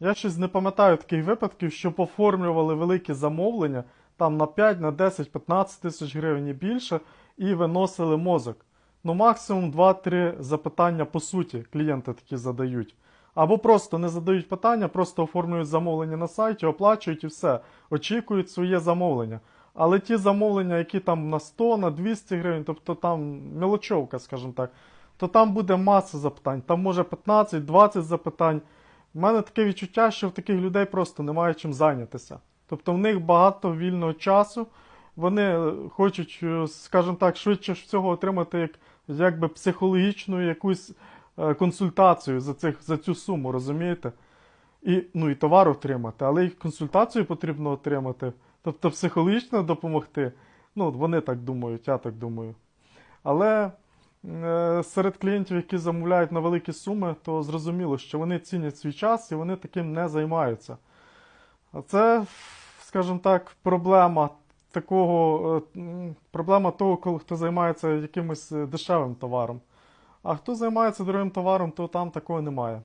Я щось не пам'ятаю таких випадків, що оформлювали великі замовлення там на 5, на 10, 15 тисяч гривень і більше, і виносили мозок. Ну, максимум 2-3 запитання по суті клієнти такі задають. Або просто не задають питання, просто оформлюють замовлення на сайті, оплачують і все, очікують своє замовлення. Але ті замовлення, які там на 100, на 200 гривень, тобто там мелочовка, скажімо так, то там буде маса запитань. Там може 15-20 запитань. У мене таке відчуття, що в таких людей просто немає чим зайнятися. Тобто в них багато вільного часу, вони е, хочуть, е, скажімо так, швидше всього отримати як, якби психологічну якусь е, консультацію за, цих, за цю суму, розумієте? І, ну, і товар отримати, але і консультацію потрібно отримати, тобто психологічно допомогти. Ну, вони так думають, я так думаю. Але серед клієнтів, які замовляють на великі суми, то зрозуміло, що вони цінять свій час і вони таким не займаються. А це, скажімо так, проблема такого, е, проблема того, коли хто займається якимось е, дешевим товаром. А хто займається дорогим товаром, то там такого немає.